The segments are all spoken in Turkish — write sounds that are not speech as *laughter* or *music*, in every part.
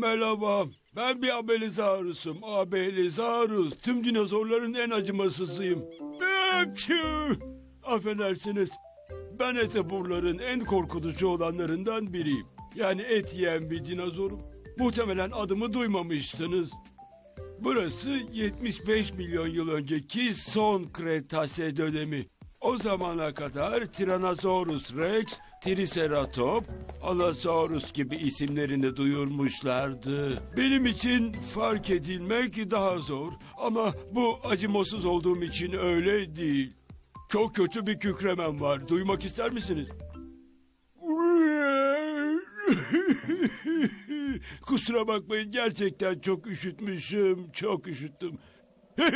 Merhaba, ben bir Abelizaurus'um. Abelizaurus, tüm dinozorların en acımasızıyım. Ekşi! Affedersiniz, ben eteburların en korkutucu olanlarından biriyim. Yani et yiyen bir dinozorum. Muhtemelen adımı duymamışsınız. Burası 75 milyon yıl önceki son Kretase dönemi. O zamana kadar Tyrannosaurus rex, Triceratop, Allosaurus gibi isimlerini duyurmuşlardı. Benim için fark edilmek daha zor ama bu acımasız olduğum için öyle değil. Çok kötü bir kükremem var. Duymak ister misiniz? *laughs* Kusura bakmayın gerçekten çok üşütmüşüm. Çok üşüttüm. *laughs*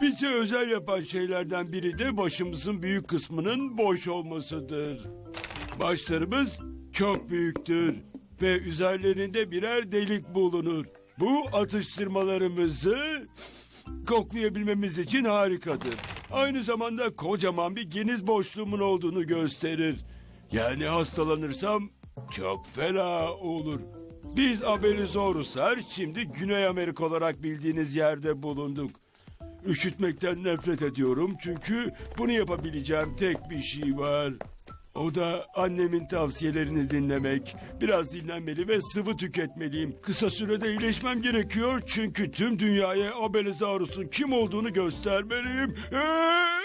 Bizi özel yapan şeylerden biri de başımızın büyük kısmının boş olmasıdır. Başlarımız çok büyüktür ve üzerlerinde birer delik bulunur. Bu atıştırmalarımızı koklayabilmemiz için harikadır. Aynı zamanda kocaman bir geniz boşluğumun olduğunu gösterir. Yani hastalanırsam çok fena olur. Biz Abelizauruslar şimdi Güney Amerika olarak bildiğiniz yerde bulunduk. Üşütmekten nefret ediyorum çünkü bunu yapabileceğim tek bir şey var. O da annemin tavsiyelerini dinlemek. Biraz dinlenmeli ve sıvı tüketmeliyim. Kısa sürede iyileşmem gerekiyor çünkü tüm dünyaya Abelizaurus'un kim olduğunu göstermeliyim. Benim.